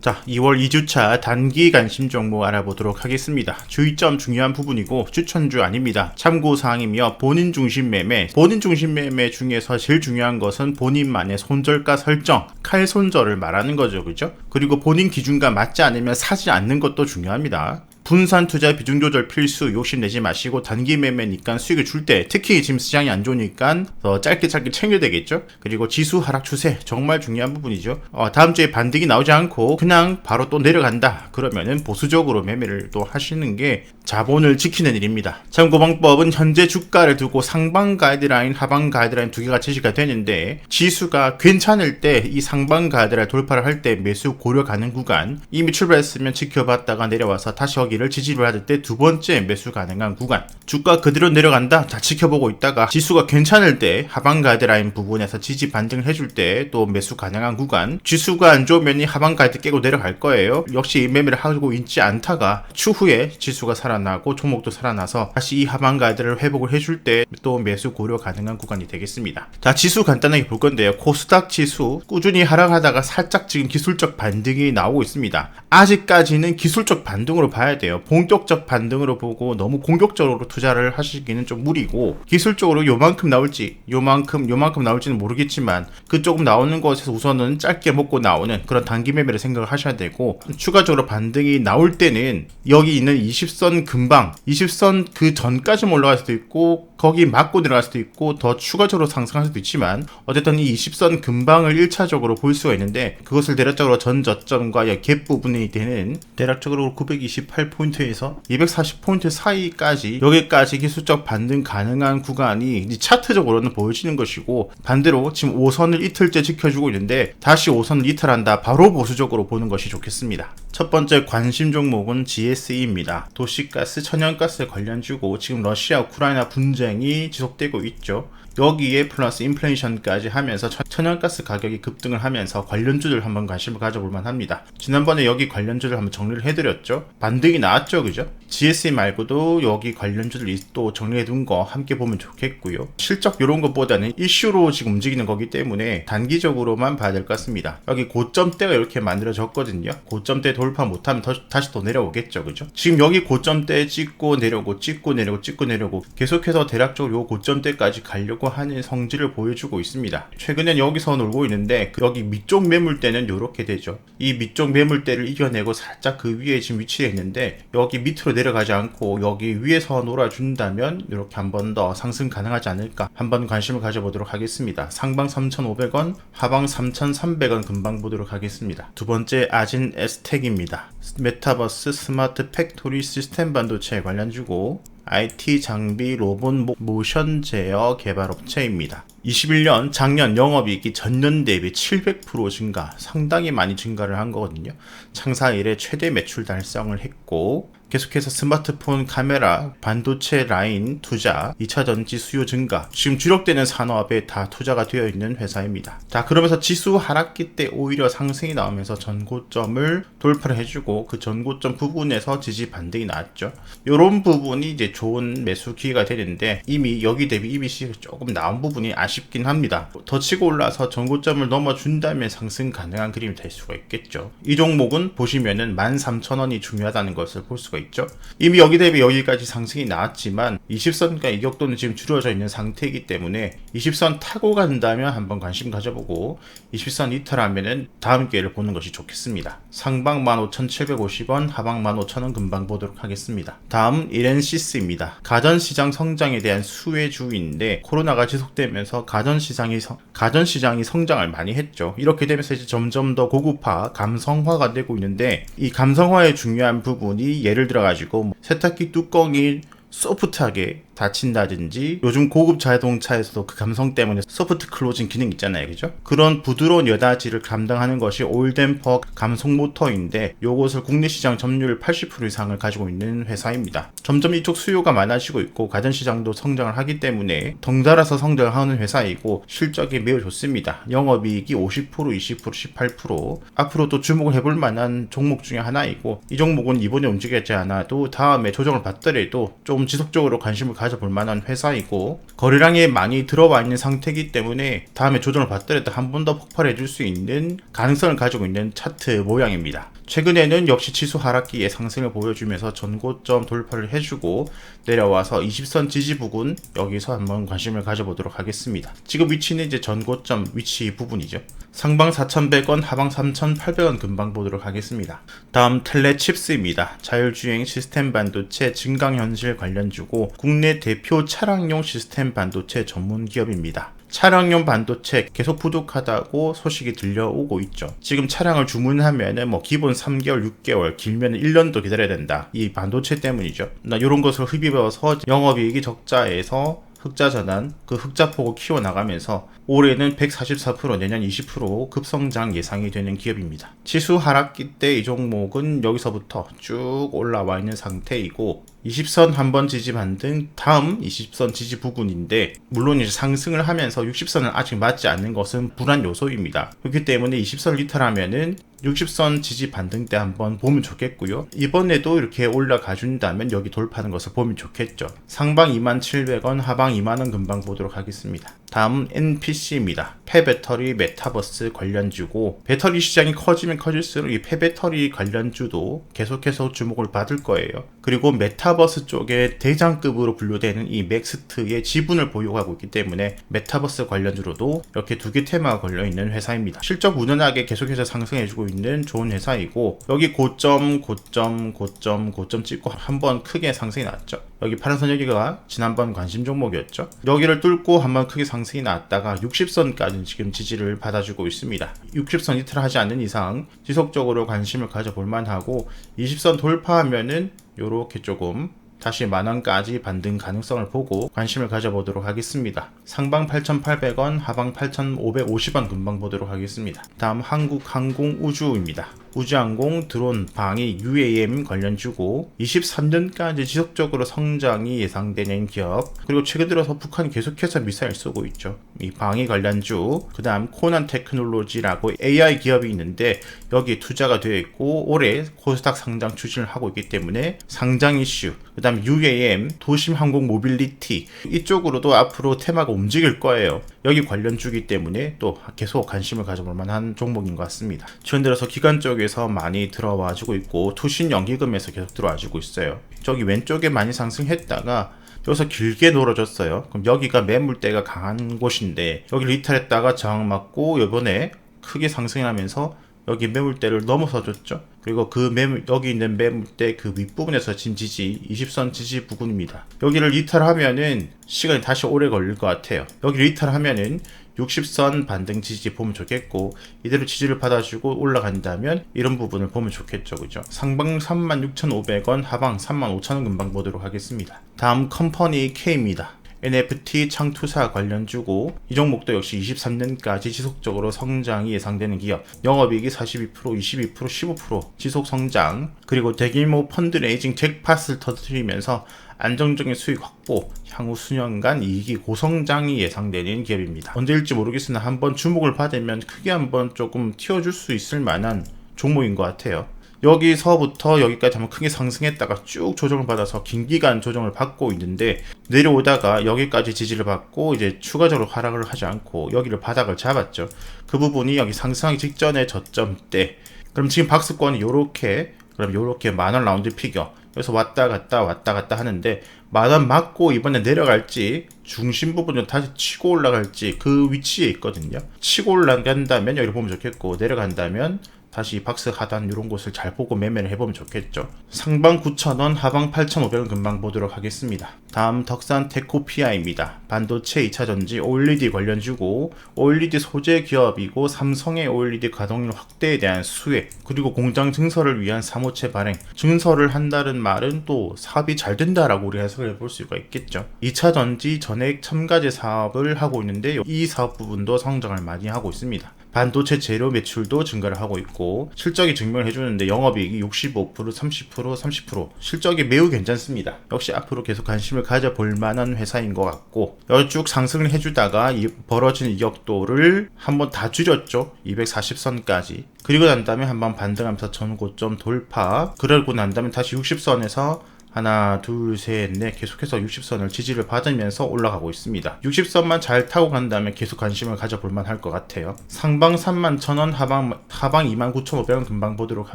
자, 2월 2주차 단기 관심 종목 알아보도록 하겠습니다. 주의점 중요한 부분이고 추천주 아닙니다. 참고 사항이며 본인 중심 매매, 본인 중심 매매 중에서 제일 중요한 것은 본인만의 손절가 설정, 칼 손절을 말하는 거죠. 그죠? 그리고 본인 기준과 맞지 않으면 사지 않는 것도 중요합니다. 분산 투자 비중 조절 필수 욕심 내지 마시고 단기 매매니까 수익을 줄 때 특히 지금 시장이 안 좋으니까 더 짧게 짧게 챙겨야 되겠죠? 그리고 지수 하락 추세 정말 중요한 부분이죠. 어, 다음 주에 반등이 나오지 않고 그냥 바로 또 내려간다. 그러면은 보수적으로 매매를 또 하시는 게 자본을 지키는 일입니다. 참고 방법은 현재 주가를 두고 상방 가이드라인 하방 가이드라인 두 개가 제시가 되는데 지수가 괜찮을 때 이 상방 가이드라인 돌파를 할 때 매수 고려 가능 구간 이미 출발했으면 지켜봤다가 내려와서 다시 여기를 지지를 받을 때 두 번째 매수 가능한 구간. 주가 그대로 내려간다. 다 지켜보고 있다가 지수가 괜찮을 때 하방 가이드 라인 부분에서 지지 반등을 해줄 때 또 매수 가능한 구간. 지수가 안 좋으면 이 하방 가이드 깨고 내려갈 거예요. 역시 이 매매를 하고 있지 않다가 추후에 지수가 살아나고 종목도 살아나서 다시 이 하방 가이드를 회복을 해줄 때 또 매수 고려 가능한 구간이 되겠습니다. 자 지수 간단하게 볼 건데요. 코스닥 지수 꾸준히 하락하다가 살짝 지금 기술적 반등이 나오고 있습니다. 아직까지는 기술적 반등으로 봐야 돼요. 본격적 반등으로 보고 너무 공격적으로 투자를 하시기는 좀 무리고 기술적으로 요만큼 나올지 요만큼 요만큼 나올지는 모르겠지만 그 조금 나오는 것에서 우선은 짧게 먹고 나오는 그런 단기 매매를 생각을 하셔야 되고 추가적으로 반등이 나올 때는 여기 있는 20선 금방 20선 그 전까지 올라갈 수도 있고 거기 맞고 들어갈 수도 있고 더 추가적으로 상승할 수도 있지만 어쨌든 이 20선 금방을 1차적으로 볼 수가 있는데 그것을 대략적으로 전 저점과 갭 부분이 되는 대략적으로 928포인트에서 240포인트 사이까지 여기까지 기술적 반등 가능한 구간이 차트적으로는 보여지는 것이고 반대로 지금 5선을 이틀째 지켜주고 있는데 다시 5선을 이탈한다 바로 보수적으로 보는 것이 좋겠습니다. 첫 번째 관심 종목은 GSE입니다. 도시가스, 천연가스 관련주고 지금 러시아 우크라이나 분쟁 이 지속되고 있죠. 여기에 플러스 인플레이션까지 하면서 천연가스 가격이 급등을 하면서 관련주들 한번 관심을 가져볼 만합니다. 지난번에 여기 관련주들 한번 정리를 해드렸죠. 반등이 나왔죠, 그죠? GSE 말고도 여기 관련주들 또 정리해 둔 거 함께 보면 좋겠고요. 실적 이런 것보다는 이슈로 지금 움직이는 거기 때문에 단기적으로만 봐야 될 것 같습니다. 여기 고점대가 이렇게 만들어졌거든요. 고점대 돌파 못하면 더, 다시 또 내려오겠죠, 그죠? 지금 여기 고점대 찍고 내려오고 찍고 내려오고 찍고 내려오고 계속해서 대략적으로 요 고점대까지 가려고 하는 성질을 보여주고 있습니다. 최근엔 여기서 놀고 있는데 여기 밑쪽 매물대는 이렇게 되죠. 이 밑쪽 매물대를 이겨내고 살짝 그 위에 지금 위치해 있는데 여기 밑으로 내려가지 않고 여기 위에서 놀아준다면 이렇게 한 번 더 상승 가능하지 않을까 한번 관심을 가져보도록 하겠습니다. 상방 3,500원, 하방 3,300원 금방 보도록 하겠습니다. 두 번째 아진 에스텍입니다. 메타버스 스마트 팩토리 시스템 반도체 관련주고 IT 장비 로봇 모션 제어 개발 업체입니다. 21년 작년 영업이익이 전년 대비 700% 증가, 상당히 많이 증가를 한 거거든요. 창사 이래 최대 매출 달성을 했고 계속해서 스마트폰 카메라, 반도체 라인 투자, 2차 전지 수요 증가, 지금 주력되는 산업에 다 투자가 되어 있는 회사입니다. 자, 그러면서 지수 하락기 때 오히려 상승이 나오면서 전고점을 돌파를 해주고 그 전고점 부분에서 지지 반등이 나왔죠. 이런 부분이 이제 좋은 매수 기회가 되는데 이미 여기 대비 EBC 조금 나온 부분이 아쉽 긴 합니다. 더 치고 올라서 전고점을 넘어준다면 상승 가능한 그림이 될 수가 있겠죠. 이 종목은 보시면은 13,000원이 중요하다는 것을 볼 수가 있죠. 이미 여기 대비 여기까지 상승이 나왔지만 20선과 이격도는 지금 줄어져 있는 상태이기 때문에 20선 타고 간다면 한번 관심 가져보고 20선 이탈하면은 다음 기회를 보는 것이 좋겠습니다. 상방 15,750원, 하방 15,000원 금방 보도록 하겠습니다. 다음 이렌시스입니다. 가전시장 성장에 대한 수혜주인데 코로나가 지속되면서 가전시장이 성, 가전시장이 성장을 많이 했죠. 이렇게 되면서 이제 점점 더 고급화, 감성화가 되고 있는데 이 감성화의 중요한 부분이 예를 들어 가지고 뭐 세탁기 뚜껑이 소프트하게 닫힌다든지 요즘 고급 자동차에서도 그 감성 때문에 소프트 클로징 기능 있잖아요. 그죠? 그런 부드러운 여닫이를 감당하는 것이 올덴퍼 감속 모터인데 요것을 국내 시장 점유율 80% 이상을 가지고 있는 회사입니다. 점점 이쪽 수요가 많아지고 있고 가전 시장도 성장을 하기 때문에 덩달아서 성장을 하는 회사이고 실적이 매우 좋습니다. 영업이익이 50% 20% 18% 앞으로 또 주목을 해볼 만한 종목 중에 하나이고 이 종목은 이번에 움직이지 않아도 다음에 조정을 받더라도 좀 지속적으로 관심을 가져 가져볼 만한 회사이고 거래량이 많이 들어와 있는 상태이기 때문에 다음에 조정을 받더라도 한 번 더 폭발해 줄 수 있는 가능성을 가지고 있는 차트 모양입니다. 최근에는 역시 지수 하락기에 상승을 보여주면서 전고점 돌파를 해주고 내려와서 20선 지지 부근 여기서 한번 관심을 가져보도록 하겠습니다. 지금 위치는 이제 전고점 위치 부분이죠. 상방 4,100원, 하방 3,800원 금방 보도록 하겠습니다. 다음 텔레칩스입니다. 자율주행 시스템 반도체 증강현실 관련주고 국내 대표 차량용 시스템 반도체 전문 기업입니다. 차량용 반도체 계속 부족하다고 소식이 들려오고 있죠. 지금 차량을 주문하면은 뭐 기본 3개월, 6개월, 길면 1년도 기다려야 된다. 이 반도체 때문이죠. 나 이런 것을 흡입해서 영업이익이 적자에서 흑자 전환, 그 흑자 폭을 키워나가면서 올해는 144%, 내년 20% 급성장 예상이 되는 기업입니다. 지수 하락기 때 이 종목은 여기서부터 쭉 올라와 있는 상태이고 20선 한번 지지 반등, 다음 20선 지지 부근인데 물론 이제 상승을 하면서 60선을 아직 맞지 않는 것은 불안 요소입니다. 그렇기 때문에 20선 리탈하면은 60선 지지 반등 때 한번 보면 좋겠고요. 이번에도 이렇게 올라가 준다면 여기 돌파하는 것을 보면 좋겠죠. 상방 27,000원, 하방 2만원 금방 보도록 하겠습니다. 다음 NPC입니다. 폐배터리 메타버스 관련주고 배터리 시장이 커지면 커질수록 이 폐배터리 관련주도 계속해서 주목을 받을 거예요. 그리고 메타버스 쪽에 대장급으로 분류되는 이 맥스트의 지분을 보유하고 있기 때문에 메타버스 관련주로도 이렇게 두 개 테마가 걸려 있는 회사입니다. 실적 우연하게 계속해서 상승해주고 있는 좋은 회사이고 여기 고점, 고점, 고점, 고점 찍고 한번 크게 상승이 났죠. 여기 파란선 여기가 지난번 관심 종목이었죠. 여기를 뚫고 한번 크게 상승이 났다가 60선까지 지금 지지를 받아주고 있습니다. 60선 이틀 하지 않는 이상 지속적으로 관심을 가져볼 만하고 20선 돌파하면은 요렇게 조금 다시 만원까지 반등 가능성을 보고 관심을 가져보도록 하겠습니다. 상방 8,800원, 하방 8,550원 금방 보도록 하겠습니다. 다음 한국항공우주입니다. 우주항공, 드론, 방위, UAM 관련 주고 23년까지 지속적으로 성장이 예상되는 기업 그리고 최근 들어서 북한이 계속해서 미사일 쏘고 있죠. 이 방위 관련 주 그 다음 코난 테크놀로지라고 AI 기업이 있는데 여기 투자가 되어 있고 올해 코스닥 상장 추진을 하고 있기 때문에 상장 이슈 그 다음 UAM, 도심 항공 모빌리티 이쪽으로도 앞으로 테마가 움직일 거예요. 여기 관련주기 때문에 또 계속 관심을 가져볼 만한 종목인 것 같습니다. 최근 들어서 기관 쪽에서 많이 들어와주고 있고 투신 연기금에서 계속 들어와주고 있어요. 저기 왼쪽에 많이 상승했다가 여기서 길게 놀아줬어요. 그럼 여기가 매물대가 강한 곳인데 여기 리탈했다가 저항 맞고 이번에 크게 상승하면서 여기 매물대를 넘어서 줬죠. 그리고 그 매물 여기 있는 매물대 그 윗부분에서 진 지지 20선 지지 부근입니다. 여기를 이탈하면은 시간이 다시 오래 걸릴 것 같아요. 여기 리탈하면은 60선 반등 지지 보면 좋겠고 이대로 지지를 받아주고 올라간다면 이런 부분을 보면 좋겠죠 그죠 상방 36,500원 하방 35,000원 금방 보도록 하겠습니다 다음 컴퍼니 K입니다 NFT 창투사 관련주고 이 종목도 역시 23년까지 지속적으로 성장이 예상되는 기업. 영업이익이 42% 22% 15% 지속 성장. 그리고 대규모 펀드 레이징 잭팟을 터뜨리면서 안정적인 수익 확보 향후 수년간 이익이 고성장이 예상되는 기업입니다. 언제일지 모르겠으나 한번 주목을 받으면 크게 한번 조금 튀어줄 수 있을 만한 종목인 것 같아요 여기서부터 여기까지 한번 크게 상승했다가 쭉 조정을 받아서 긴 기간 조정을 받고 있는데 내려오다가 여기까지 지지를 받고 이제 추가적으로 하락을 하지 않고 여기를 바닥을 잡았죠. 그 부분이 여기 상승하기 직전의 저점 때 그럼 지금 박스권이 요렇게 그럼 요렇게 만원 라운드 피겨 여기서 왔다 갔다 왔다 갔다 하는데 만원 맞고 이번에 내려갈지 중심 부분을 다시 치고 올라갈지 그 위치에 있거든요. 치고 올라간다면 여기 보면 좋겠고 내려간다면 다시 박스 하단 이런 곳을 잘 보고 매매를 해보면 좋겠죠. 상방 9,000원, 하방 8,500원 금방 보도록 하겠습니다. 다음 덕산 테코피아입니다. 반도체 2차 전지 OLED 관련주고 OLED 소재 기업이고 삼성의 OLED 가동률 확대에 대한 수혜 그리고 공장 증설을 위한 사무체 발행 증설을 한다는 말은 또 사업이 잘 된다라고 우리가 해석해 볼 수가 있겠죠. 2차 전지 전액 첨가제 사업을 하고 있는데 이 사업 부분도 성장을 많이 하고 있습니다. 반도체 재료 매출도 증가를 하고 있고 실적이 증명을 해주는데 영업이익이 65% 30% 30% 실적이 매우 괜찮습니다. 역시 앞으로 계속 관심을 가져볼 만한 회사인 것 같고 쭉 상승을 해주다가 이 벌어진 이격도를 한번 다 줄였죠. 240선까지 그리고 난 다음에 한번 반등하면서 전고점 돌파 그러고 난 다음에 다시 60선에서 하나, 둘, 셋, 넷 계속해서 60선을 지지를 받으면서 올라가고 있습니다. 60선만 잘 타고 간다면 계속 관심을 가져볼 만할 것 같아요. 상방 3만 1,000원, 하방 하방 2만 9,500원 금방 보도록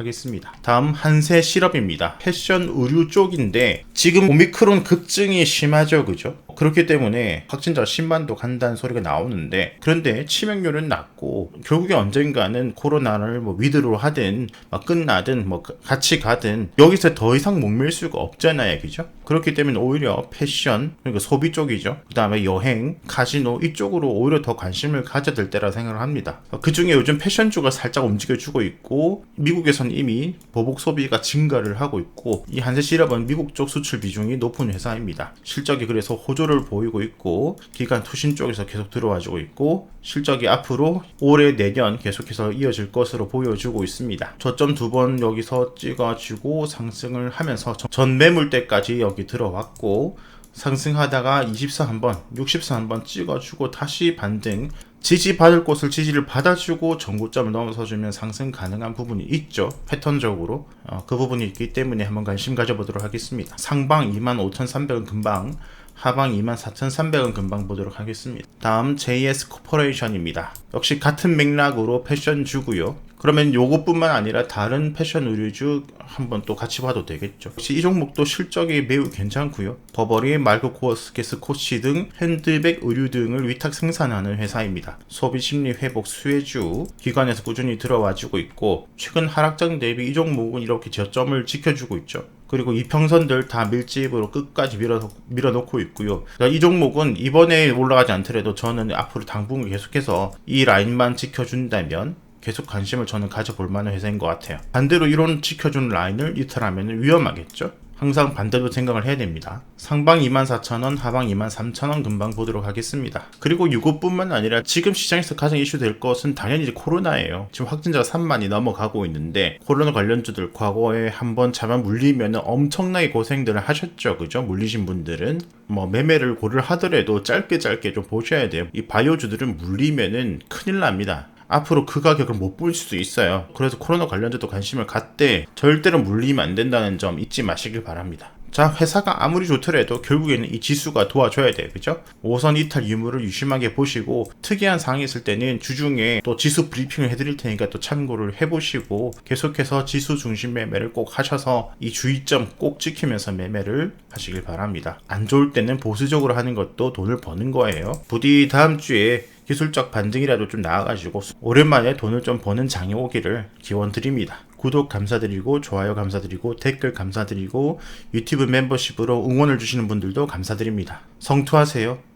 하겠습니다. 다음 한세 실업입니다. 패션 의류 쪽인데 지금 오미크론 급증이 심하죠, 그죠? 그렇기 때문에 확진자 10만도 간다는 소리가 나오는데 그런데 치명률은 낮고 결국에 언젠가는 코로나를 뭐 위드로 하든 막 끝나든 뭐 같이 가든 여기서 더 이상 목맬 수가 없잖아요, 그죠? 그렇기 때문에 오히려 패션 그러니까 소비 쪽이죠. 그 다음에 여행, 카지노 이쪽으로 오히려 더 관심을 가져야 될 때라 생각을 합니다. 그 중에 요즘 패션주가 살짝 움직여주고 있고 미국에선 이미 보복 소비가 증가를 하고 있고 이 한세 시럽은 미국 쪽 수출 비중이 높은 회사입니다. 실적이 그래서 호조 를 보이고 있고 기간 투신 쪽에서 계속 들어와주고 있고 실적이 앞으로 올해 내년 계속해서 이어질 것으로 보여주고 있습니다. 저점 두 번 여기서 찍어주고 상승을 하면서 전 매물대까지 여기 들어왔고 상승하다가 24 한번, 64 한번 찍어주고 다시 반등. 지지 받을 곳을 지지를 받아주고 전고점을 넘어서주면 상승 가능한 부분이 있죠. 패턴적으로 어, 그 부분이 있기 때문에 한번 관심 가져보도록 하겠습니다. 상방 25,300원 금방. 하방 24,300원 금방 보도록 하겠습니다. 다음 JS 코퍼레이션입니다. 역시 같은 맥락으로 패션 주고요. 그러면 요것뿐만 아니라 다른 패션 의류주 한번 또 같이 봐도 되겠죠. 역시 이 종목도 실적이 매우 괜찮고요. 버버리, 말코 코어스케스, 코치 등 핸드백 의류 등을 위탁 생산하는 회사입니다. 소비 심리 회복 수혜주 기관에서 꾸준히 들어와주고 있고 최근 하락장 대비 이 종목은 이렇게 저점을 지켜주고 있죠. 그리고 이평선들 다 밀집으로 끝까지 밀어, 밀어놓고 있고요. 그러니까 이 종목은 이번에 올라가지 않더라도 저는 앞으로 당분간 계속해서 이 라인만 지켜준다면 계속 관심을 저는 가져볼 만한 회사인 것 같아요. 반대로 이런 지켜준 라인을 이탈하면 위험하겠죠? 항상 반대로 생각을 해야 됩니다. 상방 24,000원, 하방 23,000원 금방 보도록 하겠습니다. 그리고 이것뿐만 아니라 지금 시장에서 가장 이슈될 것은 당연히 코로나예요. 지금 확진자가 3만이 넘어가고 있는데 코로나 관련주들 과거에 한번 잡아 물리면 엄청나게 고생들을 하셨죠. 그죠? 물리신 분들은 뭐 매매를 고를 하더라도 짧게 짧게 좀 보셔야 돼요. 이 바이오주들은 물리면은 큰일 납니다. 앞으로 그 가격을 못 볼 수도 있어요. 그래서 코로나 관련주도 관심을 갖되 절대로 물리면 안 된다는 점 잊지 마시길 바랍니다. 자, 회사가 아무리 좋더라도 결국에는 이 지수가 도와줘야 돼요. 그죠? 5선 이탈 유무를 유심하게 보시고 특이한 사항이 있을 때는 주중에 또 지수 브리핑을 해드릴 테니까 또 참고를 해보시고 계속해서 지수 중심 매매를 꼭 하셔서 이 주의점 꼭 지키면서 매매를 하시길 바랍니다. 안 좋을 때는 보수적으로 하는 것도 돈을 버는 거예요. 부디 다음 주에 기술적 반등이라도 좀 나와가지고 오랜만에 돈을 좀 버는 장이 오기를 기원 드립니다. 구독 감사드리고 좋아요 감사드리고 댓글 감사드리고 유튜브 멤버십으로 응원을 주시는 분들도 감사드립니다. 성투하세요.